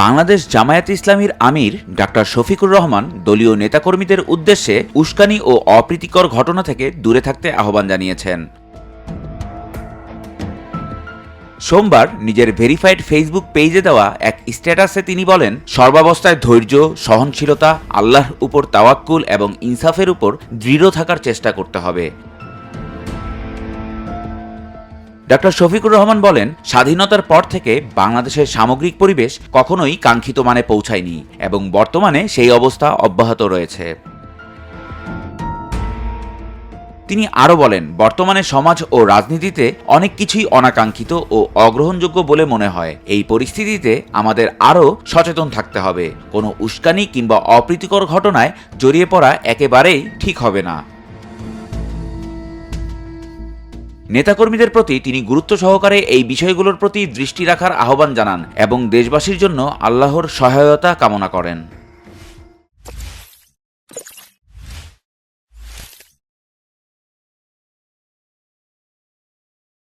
বাংলাদেশ জামায়াত ইসলামীর আমির ডাক্তার শফিকুর রহমান দলীয় নেতাকর্মীদের উদ্দেশ্যে উস্কানি ও অপ্রীতিকর ঘটনা থেকে দূরে থাকতে আহ্বান জানিয়েছেন। সোমবার নিজের ভেরিফাইড ফেসবুক পেজে দেওয়া এক স্ট্যাটাসে তিনি বলেন, সর্বাবস্থায় ধৈর্য, সহনশীলতা, আল্লাহর উপর তাওয়াক্কুল এবং ইনসাফের উপর দৃঢ় থাকার চেষ্টা করতে হবে। ডক্টর শফিকুর রহমান বলেন, স্বাধীনতার পর থেকে বাংলাদেশের সামগ্রিক পরিবেশ কখনোই কাঙ্ক্ষিত মানে পৌঁছায়নি এবং বর্তমানে সেই অবস্থা অব্যাহত রয়েছে। তিনি আরও বলেন, বর্তমানে সমাজ ও রাজনীতিতে অনেক কিছুই অনাকাঙ্ক্ষিত ও অগ্রহণযোগ্য বলে মনে হয়। এই পরিস্থিতিতে আমাদের আরও সচেতন থাকতে হবে। কোনো উস্কানি কিংবা অপ্রীতিকর ঘটনায় জড়িয়ে পড়া একেবারেই ঠিক হবে না। নেতাকর্মীদের প্রতি তিনি গুরুত্ব সহকারে এই বিষয়গুলোর প্রতি দৃষ্টি রাখার আহ্বান জানান এবং দেশবাসীর জন্য আল্লাহর সহায়তা কামনা করেন।